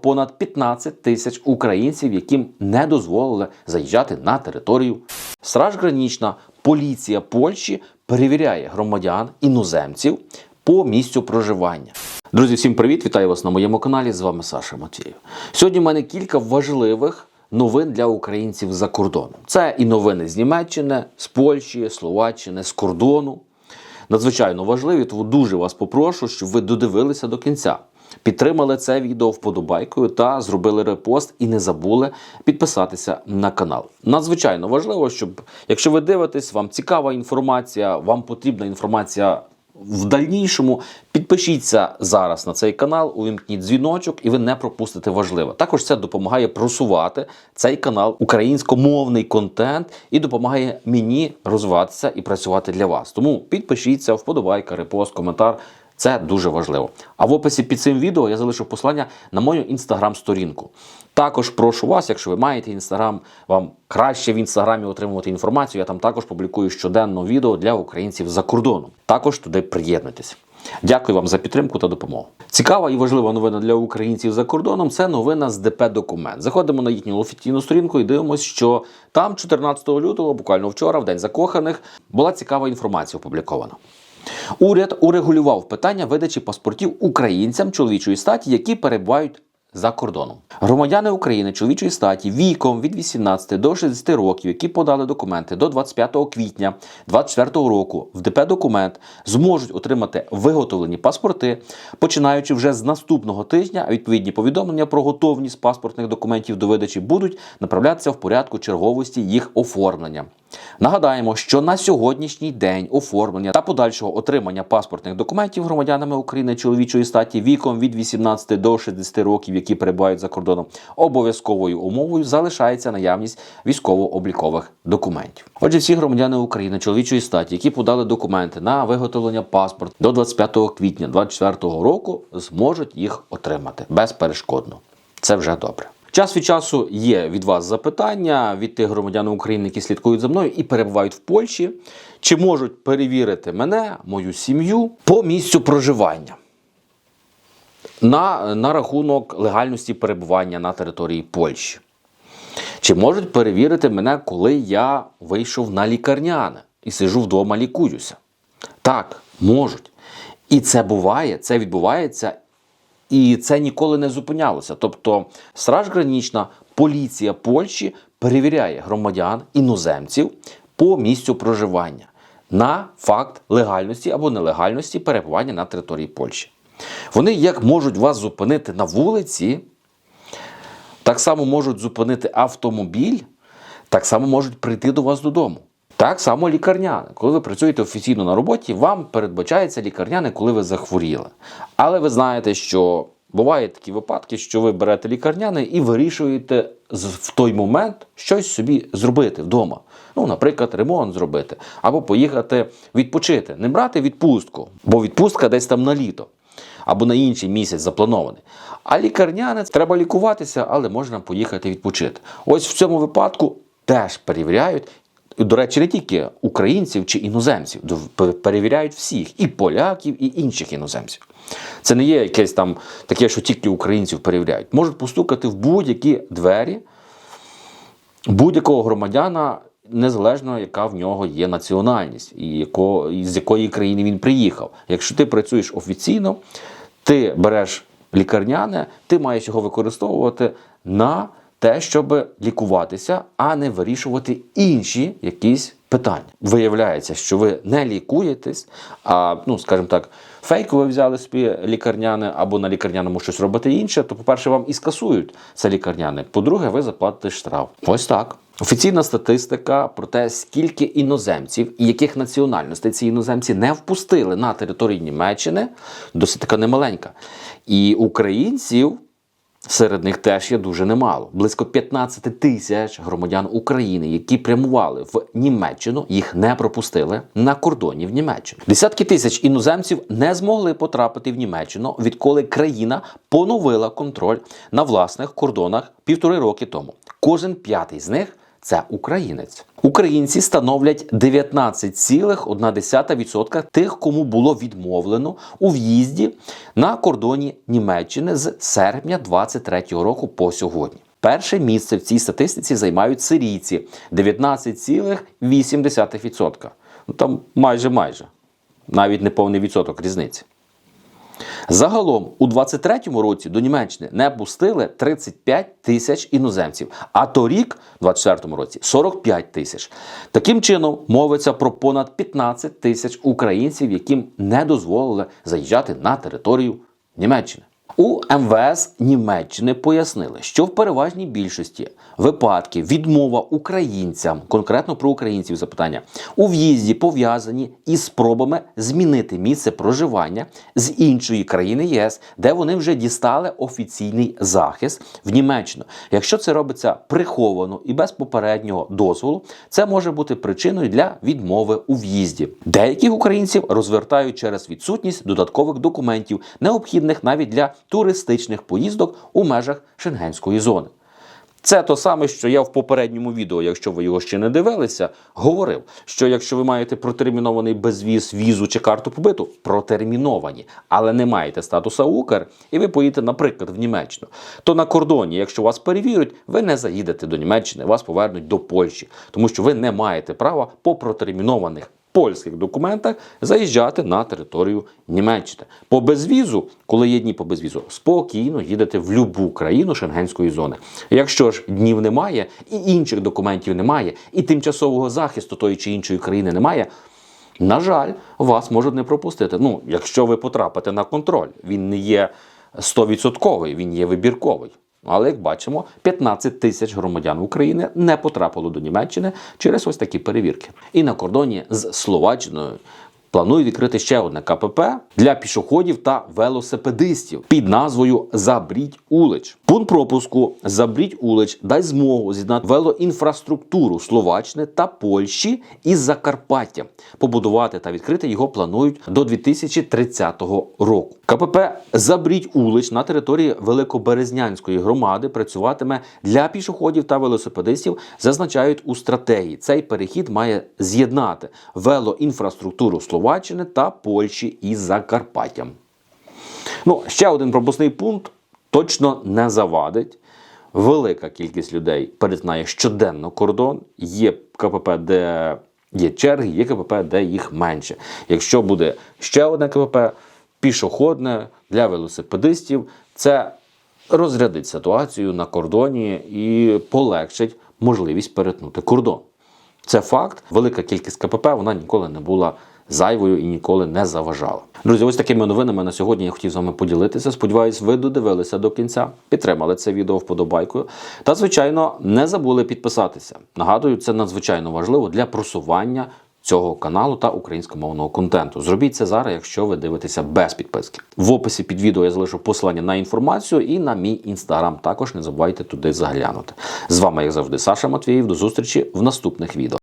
понад 15 тисяч українців, яким не дозволили заїжджати на територію. Страж Гранічна, поліція Польщі перевіряє громадян іноземців по місцю проживання. Друзі, всім привіт! Вітаю вас на моєму каналі. З вами Саша Матвієв. Сьогодні в мене кілька важливих новин для українців за кордоном. Це і новини з Німеччини, з Польщі, Словаччини, з кордону. Надзвичайно важливі, тому дуже вас попрошу, щоб ви додивилися до кінця. Підтримали це відео вподобайкою та зробили репост і не забули підписатися на канал. Надзвичайно важливо, щоб якщо ви дивитесь, вам цікава інформація, вам потрібна інформація в дальнішому, підпишіться зараз на цей канал, увімкніть дзвіночок, і ви не пропустите важливе. Також це допомагає просувати цей канал, українськомовний контент, і допомагає мені розвиватися і працювати для вас. Тому підпишіться, вподобайка, репост, коментар. Це дуже важливо. А в описі під цим відео я залишу посилання на мою інстаграм-сторінку. Також прошу вас, якщо ви маєте інстаграм, вам краще в інстаграмі отримувати інформацію. Я там також публікую щоденно відео для українців за кордоном. Також туди приєднуйтесь. Дякую вам за підтримку та допомогу. Цікава і важлива новина для українців за кордоном це новина з ДП Документ. Заходимо на їхню офіційну сторінку і дивимося, що там 14 лютого, буквально вчора, в день закоханих, була цікава інформація опублікована. Уряд урегулював питання видачі паспортів українцям чоловічої статі, які перебувають за кордоном. Громадяни України чоловічої статі віком від 18 до 60 років, які подали документи до 25 квітня 2024 року в ДП документ зможуть отримати виготовлені паспорти, починаючи вже з наступного тижня. Відповідні повідомлення про готовність паспортних документів до видачі будуть направлятися в порядку черговості їх оформлення. Нагадаємо, що на сьогоднішній день оформлення та подальшого отримання паспортних документів громадянами України чоловічої статі віком від 18 до 60 років, які перебувають за кордоном, обов'язковою умовою залишається наявність військово-облікових документів. Отже, всі громадяни України чоловічої статі, які подали документи на виготовлення паспорту до 25 квітня 2024 року, зможуть їх отримати безперешкодно. Це вже добре. Час від часу є від вас запитання від тих громадян України, які слідкують за мною і перебувають в Польщі, чи можуть перевірити мене, мою сім'ю по місцю проживання на, на рахунок легальності перебування на території Польщі. Чи можуть перевірити мене, коли я вийшов на лікарняне і сижу вдома, лікуюся? Так, можуть. І це буває, це відбувається і це ніколи не зупинялося. Тобто, Страж Гранічна, поліція Польщі перевіряє громадян іноземців по місцю проживання на факт легальності або нелегальності перебування на території Польщі. Вони як можуть вас зупинити на вулиці, так само можуть зупинити автомобіль, так само можуть прийти до вас додому. Так само лікарняне. Коли ви працюєте офіційно на роботі, вам передбачається лікарняне, коли ви захворіли. Але ви знаєте, що бувають такі випадки, що ви берете лікарняне і вирішуєте в той момент щось собі зробити вдома. Ну, наприклад, ремонт зробити, або поїхати відпочити, не брати відпустку, бо відпустка десь там на літо. Або на інший місяць запланований. А лікарняне треба лікуватися, але можна поїхати відпочити. Ось в цьому випадку теж перевіряють до речі, не тільки українців чи іноземців, перевіряють всіх, і поляків, і інших іноземців. Це не є якесь там таке, що тільки українців перевіряють. Можуть постукати в будь-які двері будь-якого громадяна, незалежно, яка в нього є національність, і яко, з якої країни він приїхав. Якщо ти працюєш офіційно, ти береш лікарняне, ти маєш його використовувати на те, щоб лікуватися, а не вирішувати інші якісь питання. Виявляється, що ви не лікуєтесь, а, ну, скажімо так, фейково взяли собі лікарняне або на лікарняному щось робити інше, то, по-перше, вам і скасують це лікарняне. По-друге, ви заплатите штраф. Ось так. Офіційна статистика про те, скільки іноземців і яких національностей ці іноземці не впустили на територію Німеччини, досить така немаленька. І українців. Серед них теж є дуже немало. Близько 15 тисяч громадян України, які прямували в Німеччину, їх не пропустили на кордоні в Німеччину. Десятки тисяч іноземців не змогли потрапити в Німеччину, відколи країна поновила контроль на власних кордонах півтори роки тому. Кожен п'ятий з них це українець. Українці становлять 19,1% тих, кому було відмовлено у в'їзді на кордоні Німеччини з серпня 23 року по сьогодні. Перше місце в цій статистиці займають сирійці 19,8%. Ну там майже майже навіть не повний відсоток різниці. Загалом у 23-му році до Німеччини не пустили 35 тисяч іноземців, а торік, у 24-му році, 45 тисяч. Таким чином, мовиться про понад 15 тисяч українців, яким не дозволили заїжджати на територію Німеччини. У МВС Німеччини пояснили, що в переважній більшості випадків відмова українцям, конкретно про українців запитання, у в'їзді пов'язані із спробами змінити місце проживання з іншої країни ЄС, де вони вже дістали офіційний захист в Німеччину. Якщо це робиться приховано і без попереднього дозволу, це може бути причиною для відмови у в'їзді. Деяких українців розвертають через відсутність додаткових документів, необхідних навіть для туристичних поїздок у межах шенгенської зони. Це то саме, що я в попередньому відео, якщо ви його ще не дивилися, говорив, що якщо ви маєте протермінований безвіз, візу чи карту побиту, протерміновані, але не маєте статуса Укр, і ви поїдете, наприклад, в Німеччину, то на кордоні, якщо вас перевірять, ви не заїдете до Німеччини, вас повернуть до Польщі, тому що ви не маєте права по протермінованих польських документах заїжджати на територію Німеччини. По безвізу, коли є дні по безвізу, спокійно їдете в будь-яку країну шенгенської зони. Якщо ж днів немає, і інших документів немає, і тимчасового захисту тої чи іншої країни немає. На жаль, вас можуть не пропустити. Ну, якщо ви потрапите на контроль, він не є 100%, він є вибірковий. Але як бачимо, 15 тисяч громадян України не потрапило до Німеччини через ось такі перевірки. І на кордоні з Словаччиною планують відкрити ще одне КПП для пішоходів та велосипедистів під назвою Забріть Улич. Пункт пропуску Забріть Улич дасть змогу з'єднати велоінфраструктуру Словаччини та Польщі із Закарпаття. Побудувати та відкрити його планують до 2030 року. КПП Забріть Улич на території Великоберезнянської громади працюватиме для пішоходів та велосипедистів, зазначають у стратегії. Цей перехід має з'єднати велоінфраструктуру Словаччини та Польщі із Закарпаттям. Ну, ще один пропускний пункт точно не завадить. Велика кількість людей перетинає щоденно кордон. Є КПП, де є черги, є КПП, де їх менше. Якщо буде ще одне КПП, пішохідне для велосипедистів, це розрядить ситуацію на кордоні і полегшить можливість перетнути кордон. Це факт. Велика кількість КПП вона ніколи не була зайвою і ніколи не заважала. Друзі, ось такими новинами на сьогодні я хотів з вами поділитися. Сподіваюсь, ви додивилися до кінця, підтримали це відео вподобайкою. Та, звичайно, не забули підписатися. Нагадую, це надзвичайно важливо для просування цього каналу та українськомовного контенту. Зробіть це зараз, якщо ви дивитеся без підписки. В описі під відео я залишу посилання на інформацію і на мій інстаграм. Також не забувайте туди заглянути. З вами, як завжди, Саша Матвіїв. До зустрічі в наступних відео.